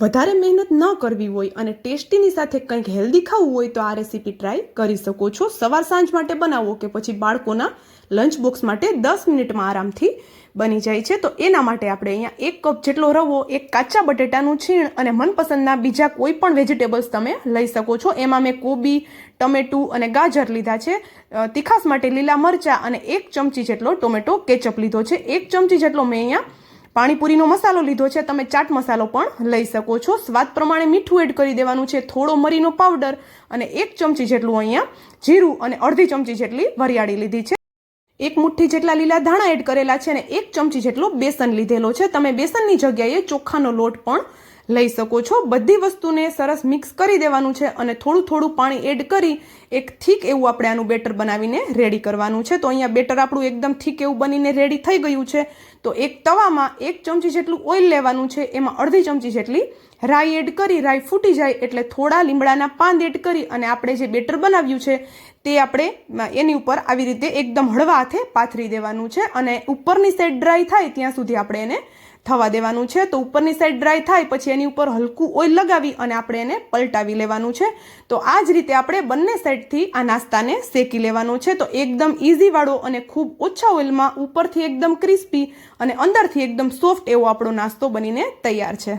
વધારે મહેનત ન કરવી હોય અને ટેસ્ટીની સાથે કંઈક હેલ્ધી ખાવું હોય તો આ રેસીપી ટ્રાય કરી શકો છો. સવાર સાંજ માટે બનાવો કે પછી બાળકોના લંચ બોક્સ માટે દસ મિનિટમાં આરામથી બની જાય છે. તો એના માટે આપણે અહીંયા એક કપ જેટલો રવો, એક કાચા બટેટાનું છીણ અને મનપસંદના બીજા કોઈ પણ વેજીટેબલ્સ તમે લઈ શકો છો. એમાં મેં કોબી, ટમેટું અને ગાજર લીધા છે. તીખાસ માટે લીલા મરચાં અને એક ચમચી જેટલો ટોમેટો કેચઅપ લીધો છે. એક ચમચી જેટલો મેં અહીંયા પાણીપુરીનો મસાલો લીધો છે. તમે ચાટ મસાલો પણ લઈ શકો છો. સ્વાદ પ્રમાણે મીઠું એડ કરી દેવાનું છે. થોડો મરીનો પાવડર અને એક ચમચી જેટલું અહીંયા જીરું અને અડધી ચમચી જેટલી વરિયાળી લીધી છે. એક મુઠ્ઠી જેટલા લીલા ધાણા એડ કરેલા છે અને એક ચમચી જેટલો બેસન લીધેલો છે. તમે બેસનની જગ્યાએ ચોખાનો લોટ પણ લઈ શકો છો. બધી વસ્તુને સરસ મિક્સ કરી દેવાનું છે અને થોડું થોડું પાણી એડ કરી એક થીક એવું આપણે આનું બેટર બનાવીને રેડી કરવાનું છે. તો અહીંયા બેટર આપણું એકદમ થીક એવું બનીને રેડી થઈ ગયું છે. તો એક તવામાં એક ચમચી જેટલું ઓઇલ લેવાનું છે. એમાં અડધી ચમચી જેટલી રાઈ એડ કરી, રાઈ ફૂટી જાય એટલે થોડા લીમડાના પાન એડ કરી અને આપણે જે બેટર બનાવ્યું છે તે આપણે એની ઉપર આવી રીતે એકદમ હળવા હાથે પાથરી દેવાનું છે અને ઉપરની સાઈડ ડ્રાય થાય ત્યાં સુધી આપણે એને થવા દેવાનું છે. તો ઉપરની સાઈડ ડ્રાય થાય, પછી એની ઉપર હલકું ઓઇલ લગાવી અને આપણે એને પલટાવી લેવાનું છે. તો આ જ રીતે આપણે બંને સાઈડથી આ નાસ્તાને શેકી લેવાનો છે. તો એકદમ ઇઝીવાળો અને ખૂબ ઓછા ઓઇલમાં ઉપરથી એકદમ ક્રિસ્પી અને અંદરથી એકદમ સોફ્ટ એવો આપણો નાસ્તો બનીને તૈયાર છે.